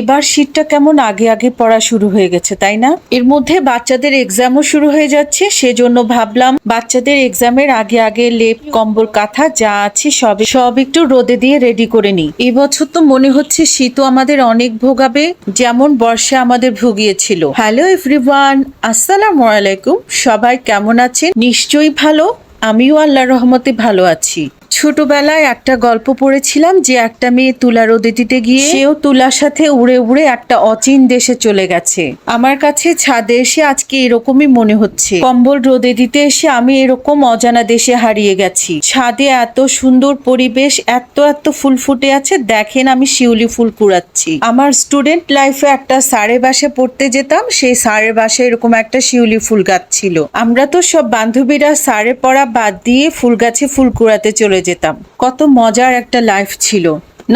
এবার শীতটা কেমন আগে আগে পড়া শুরু হয়ে গেছে, তাই না? এর মধ্যে বাচ্চাদের এক্সামও শুরু হয়ে যাচ্ছে, সেজন্য ভাবলাম বাচ্চাদের এক্সামের আগে আগে লেপ, কম্বল, কাঁথা যা আছে সব সব একটু রোদে দিয়ে রেডি করে নিই। এবছর তো মনে হচ্ছে শীতও আমাদের অনেক ভোগাবে, যেমন বর্ষা আমাদের ভুগিয়েছিল। হ্যালো এভরিওয়ান আসসালামু আলাইকুম, সবাই কেমন আছেন? নিশ্চয়ই ভালো, আমিও আল্লাহর রহমতে ভালো আছি। ছোটবেলায় একটা গল্প পড়েছিলাম যে একটা মেয়ে তুলা রোদে দিতে গিয়ে সেও তুলার সাথে উড়ে উড়ে একটা অচিন দেশে চলে গেছে। আমার কাছে ছাদে এসে আজকে এরকমই মনে হচ্ছে। কম্বল রোদে দিতে এসে আমি এরকম অজানা দেশে হারিয়ে গেছি। ছাদে এত সুন্দর পরিবেশ, এত এত ফুল ফুটে আছে, দেখেন আমি শিউলি ফুল কুড়াচ্ছি। আমার স্টুডেন্ট লাইফে একটা সাড়ে বাসে পড়তে যেতাম, সেই সাড়ে বাসে এরকম একটা শিউলি ফুল গাছ ছিল। আমরা তো সব বান্ধবীরা সাড়ে পড়া বাদ দিয়ে ফুল গাছে ফুল কুড়াতে চলে যেতাম। কত মজার একটা লাইফ ছিল।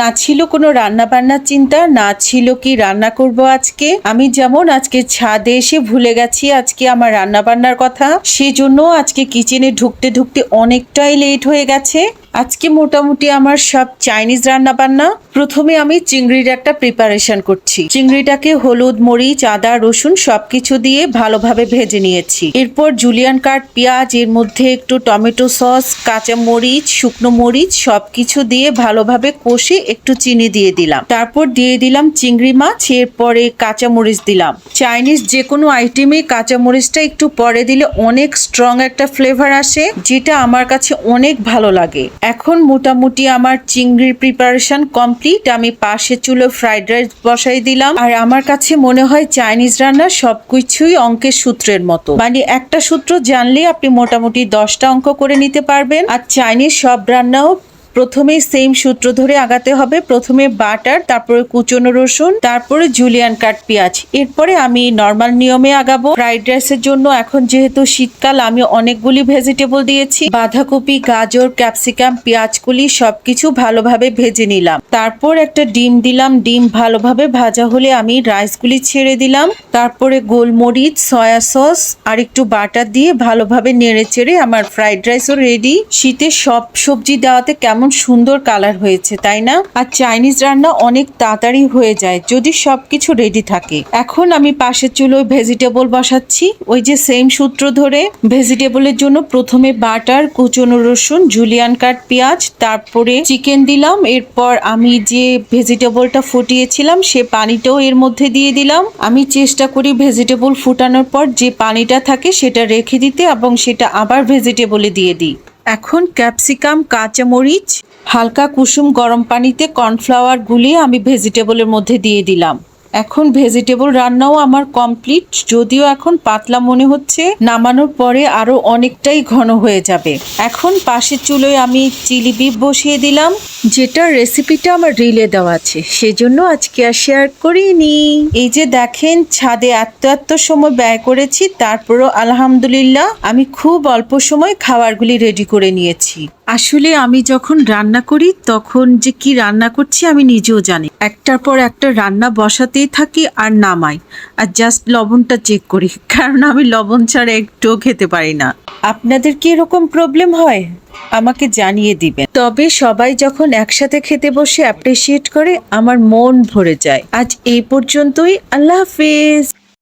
না ছিল কোনো রান্না বান্নার চিন্তা, না ছিল কি রান্না করব আজকে। আমি যেমন আজকে ছাদে এসে ভুলে গেছি আজকে আমার রান্না বান্নার কথা, সেজন্য আজকে কিচেনে ঢুকতে ঢুকতে অনেকটাই লেট হয়ে গেছে। আজকে মোটামুটি আমার সব চাইনিজ রান্না বান্না প্রথমে আমি চিংড়ির একটা প্রিপারেশন করছি। চিংড়িটাকে হলুদ, মরিচ, আদা, রসুন সবকিছু দিয়ে ভালোভাবে ভেজে নিয়েছি। এরপর জুলিয়ান কাট পেঁয়াজ, এর মধ্যে একটু টমেটো সস, কাঁচা মরিচ, শুকনো মরিচ সবকিছু দিয়ে ভালোভাবে কষে একটু চিনি দিয়ে দিলাম। তারপর দিয়ে দিলাম চিংড়ি মাছ, এরপরে কাঁচা মরিচ দিলাম। চাইনিজ যে কোনো আইটেমে কাঁচা মরিচটা একটু পরে দিলে অনেক স্ট্রং একটা ফ্লেভার আসে, যেটা আমার কাছে অনেক ভালো লাগে। এখন মোটামুটি আমার চিংড়ির প্রিপারেশন কমপ্লিট আমি পাশে চুলো ফ্রাইড রাইস বসাই দিলাম। আর আমার কাছে মনে হয় চাইনিজ রান্না সবকিছুই অঙ্কের সূত্রের মতো। মানে একটা সূত্র জানলে আপনি মোটামুটি দশটা অঙ্ক করে নিতে পারবেন। আর চাইনিজ সব রান্নাও প্রথমে সেম সূত্র ধরে আগাতে হবে। প্রথমে বাটার তারপরে কুচনো রসুন, তারপরে জুলিয়ান কাট পেঁয়াজ। এরপরে আমি নর্মাল নিয়মে আগাবো। ফ্রাইড রাইসের জন্য এখন যেহেতু শীতকাল, আমি অনেকগুলি ভেজিটেবল দিয়েছি। বাঁধাকপি, গাজর ক্যাপসিকাম পেঁয়াজগুলি সবকিছু ভালোভাবে ভেজে নিলাম। তারপর একটা ডিম দিলাম। ডিম ভালোভাবে ভাজা হলে আমি রাইসগুলি ছেড়ে দিলাম। তারপরে গোলমরিচ সয়া সস আর একটু বাটার দিয়ে ভালোভাবে নেড়ে চেড়ে আমার ফ্রাইড রাইসও রেডি শীতে সব সবজি দেওয়াতে কেমন সুন্দর কালার হয়েছে, তাই না? আর চাইনিজ রান্না অনেক তাড়াতাড়ি হয়ে যায় যদি সবকিছু রেডি থাকে। এখন আমি পাশের চুলোয় ভেজিটেবল বসাচ্ছি। ওই যে সেম সূত্র ধরে ভেজিটেবলের জন্য প্রথমে বাটার, কুচনো রসুন জুলিয়ান কাট পেঁয়াজ, তারপরে চিকেন দিলাম। এরপর আমি যে ভেজিটেবলটা ফুটিয়েছিলাম, সে পানিটাও এর মধ্যে দিয়ে দিলাম। আমি চেষ্টা করি ভেজিটেবল ফুটানোর পর যে পানিটা থাকে সেটা রেখে দিতে এবং সেটা আবার ভেজিটেবলে দিয়ে দিই। এখন ক্যাপসিকাম কাঁচামরিচ হালকা কুসুম গরম পানিতে কর্নফ্লাওয়ার গুলিয়ে আমি ভেজিটেবলের মধ্যে দিয়ে দিলাম। এখন ভেজিটেবল রান্নাও আমার কমপ্লিট যদিও এখন পাতলা মনে হচ্ছে, নামানোর পরে আরও অনেকটাই ঘন হয়ে যাবে। এখন পাশের চুলোয় আমি চিলি বিপ বসিয়ে দিলাম যেটার রেসিপিটা আমার রিলে দেওয়া আছে, সেজন্য আজকে আর শেয়ার করিনি। এই যে দেখেন, ছাদে এত এত সময় ব্যয় করেছি, তারপরও আলহামদুলিল্লাহ, আমি খুব অল্প সময় খাবারগুলি রেডি করে নিয়েছি। আসলে আমি যখন রান্না করি, তখন যে কি রান্না করছি আমি নিজেও জানি। একটার পর একটা রান্না বসাতেই থাকি আর নামাই। আর জাস্ট লবণটা চেক করি, কারণ আমি লবণ ছাড়া একটুও খেতে পারি না। আপনাদের কি এরকম প্রবলেম হয়? আমাকে জানিয়ে দিবেন। তবে সবাই যখন একসাথে খেতে বসে অ্যাপ্রিসিয়েট করে, আমার মন ভরে যায়। আজ এই পর্যন্তই, আল্লাহ হাফিজ।